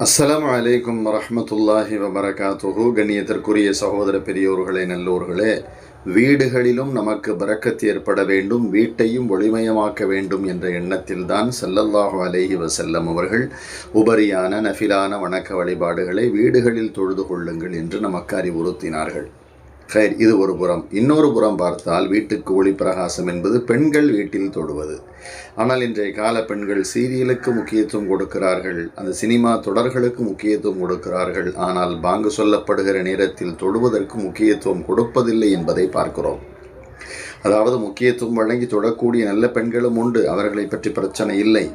அஸ்லாம் அலைக்கும் வரமத்துல்லாஹி வபரகாத்துஹு. கண்ணியத்திற்குரிய சகோதர பெரியோர்களே நல்லோர்களே வீடுகளிலும் நமக்கு பறக்கத்து ஏற்பட வேண்டும் வீட்டையும் ஒளிமயமாக்க வேண்டும் என்ற எண்ணத்தில்தான் செல்லல்லாஹு அலேஹி வசல்லம் அவர்கள் உபரியான நஃபிலான வணக்க வழிபாடுகளை வீடுகளில் தொழுது கொள்ளுங்கள் என்று நமக்கு அறிவுறுத்தினார்கள். ஹைர் இது ஒரு புறம். இன்னொரு புறம் பார்த்தால் வீட்டுக்கு ஒளி பிரகாசம் என்பது பெண்கள் வீட்டில் தொடுவது. ஆனால் இன்றைய கால பெண்கள் சீரியலுக்கு முக்கியத்துவம் கொடுக்கிறார்கள். அந்த சினிமா தொடர்களுக்கு முக்கியத்துவம் கொடுக்கிறார்கள். ஆனால் பாங்கு சொல்லப்படுகிற நேரத்தில் தொடுவதற்கு முக்கியத்துவம் கொடுப்பதில்லை என்பதை பார்க்கிறோம். அதாவது முக்கியத்துவம் வழங்கி தொடக்கூடிய நல்ல பெண்களும் உண்டு. அவர்களை பற்றி பிரச்சனை இல்லை.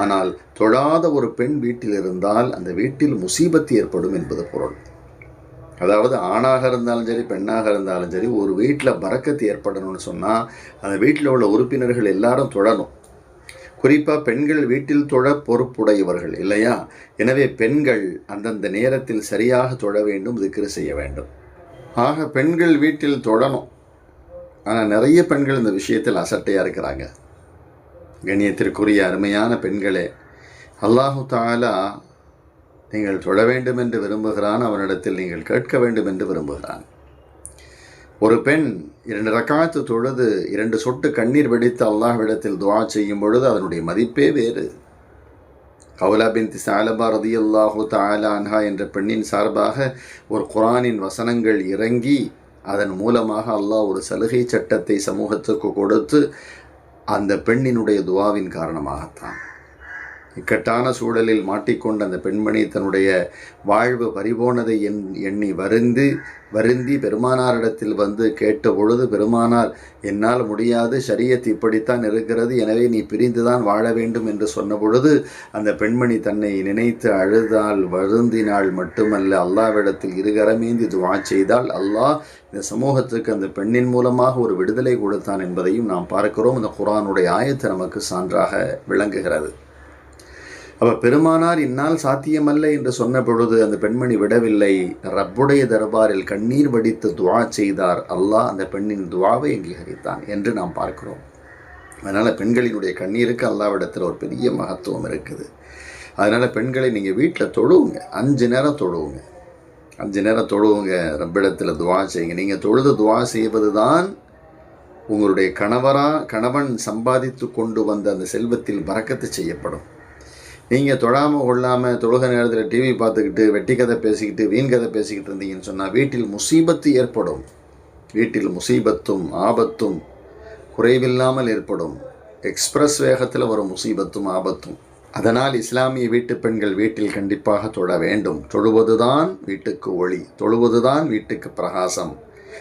ஆனால் தொழாத ஒரு பெண் வீட்டில் இருந்தால் அந்த வீட்டில் முசீபத்து ஏற்படும் என்பது பொருள். அதாவது ஆணாக இருந்தாலும் சரி பெண்ணாக இருந்தாலும் சரி ஒரு வீட்டில் பறக்கத்து ஏற்படணும்னு சொன்னால் அந்த வீட்டில் உள்ள உறுப்பினர்கள் எல்லாரும் தொடணும் குறிப்பாக பெண்கள் வீட்டில் தொழ பொறுப்புடையவர்கள் இல்லையா? எனவே பெண்கள் அந்தந்த நேரத்தில் சரியாக தொழ வேண்டும் திக்ரு செய்ய வேண்டும். ஆக பெண்கள் வீட்டில் தொடணும். ஆனால் நிறைய பெண்கள் இந்த விஷயத்தில் அசட்டையாக இருக்கிறாங்க. கண்ணியத்திற்குரிய அருமையான பெண்களே அல்லாஹு தாலா நீங்கள் தொழ வேண்டும் என்று விரும்புகிறான் அவனிடத்தில் நீங்கள் கேட்க வேண்டும் என்று விரும்புகிறான். ஒரு பெண் இரண்டு ரக்காத்து தொழுது இரண்டு சொட்டு கண்ணீர் வெடித்து அல்லாஹ்விடத்தில் துவா செய்யும் பொழுது அதனுடைய மதிப்பே வேறு. கவுலா பின் சாலபா ரதி அல்லாஹு தாலான்ஹா என்ற பெண்ணின் சார்பாக ஒரு குரானின் வசனங்கள் இறங்கி அதன் மூலமாக அல்லாஹ் ஒரு சலுகை சட்டத்தை சமூகத்துக்கு கொடுத்து அந்த பெண்ணினுடைய துவாவின் காரணமாகத்தான். இக்கட்டான சூழலில் மாட்டிக்கொண்ட அந்த பெண்மணி தன்னுடைய வாழ்வு பறிபோனதை எண் எண்ணி வருந்து வருந்தி பெருமானாரிடத்தில் வந்து கேட்ட பொழுது பெருமானார் என்னால் முடியாது சரியத் இப்படித்தான் இருக்கிறது எனவே நீ பிரிந்துதான் வாழ வேண்டும் என்று சொன்ன பொழுது அந்த பெண்மணி தன்னை நினைத்து அழுதால் வருந்தினாள் மட்டுமல்ல அல்லாவிடத்தில் இருகரமேந்தி துவா செய்தால் அல்லாஹ் இந்த சமூகத்துக்கு அந்த பெண்ணின் மூலமாக ஒரு விடுதலை கொடுத்தான் என்பதையும் நாம் பார்க்கிறோம். இந்த குரானுடைய ஆயத்தை நமக்கு சான்றாக விளங்குகிறது. அப்போ பெருமானார் இன்னால் சாத்தியமல்ல என்று சொன்ன பொழுது அந்த பெண்மணி விடவில்லை. ரப்புடைய தர்பாரில் கண்ணீர் வடித்து துவா செய்தார். அல்லாஹ் அந்த பெண்ணின் துவாவை அங்கீகரித்தான் என்று நாம் பார்க்கிறோம். அதனால் பெண்களினுடைய கண்ணீருக்கு அல்லாவிடத்தில் ஒரு பெரிய மகத்துவம் இருக்குது. அதனால் பெண்களை நீங்கள் வீட்டில் தொழுவுங்க. அஞ்சு நேரம் தொழுவுங்க. அஞ்சு நேரம் தொழுவுங்க ரப்பிடத்தில் துவா செய்யுங்க. நீங்கள் தொழுது துவா செய்வது தான் உங்களுடைய கணவராக கணவன் சம்பாதித்து கொண்டு வந்த அந்த செல்வத்தில் பறக்கத்து செய்யப்படும். நீங்கள் தொழாமல் கொள்ளாமல் தொழுக நேரத்தில் டிவி பார்த்துக்கிட்டு வெட்டி கதை பேசிக்கிட்டு வீண் கதை பேசிக்கிட்டு இருந்தீங்கன்னு சொன்னால் வீட்டில் முசீபத்து ஏற்படும். வீட்டில் முசீபத்தும் ஆபத்தும் குறைவில்லாமல் ஏற்படும். எக்ஸ்பிரஸ் வேகத்தில் வரும் முசீபத்தும் ஆபத்தும். அதனால் இஸ்லாமிய வீட்டு பெண்கள் வீட்டில் கண்டிப்பாக தொழ வேண்டும். தொழுவதுதான் வீட்டுக்கு ஒளி. தொழுவதுதான் வீட்டுக்கு பிரகாசம்.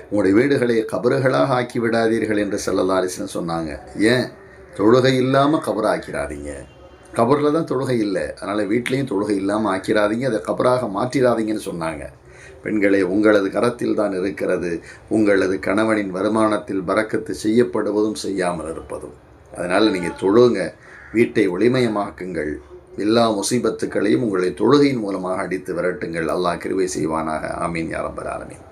உங்களுடைய வீடுகளை கபறுகளாக ஆக்கி விடாதீர்கள் என்று செல்லலாரிசன் சொன்னாங்க. ஏன்? தொழுகை இல்லாமல் கபராக்கிறாதீங்க கபரில் தான் தொழுகை இல்லை. அதனால் வீட்லேயும் தொழுகை இல்லாமல் ஆக்கிடாதீங்க அதை கபராக மாற்றிடாதீங்கன்னு சொன்னாங்க. பெண்களே உங்களது கரத்தில் தான் இருக்கிறது. உங்களது கணவனின் வருமானத்தில் பறக்கத்து செய்யப்படுவதும் செய்யாமல் இருப்பதும். அதனால் நீங்கள் தொழுங்க. வீட்டை ஒளிமயமாக்குங்கள். எல்லா முசீபத்துக்களையும் உங்களை தொழுகையின் மூலமாக அடித்து விரட்டுங்கள். அல்லாஹ் கிருவை செய்வானாக. ஆமீன். யாரம்பர் ஆலமீன்.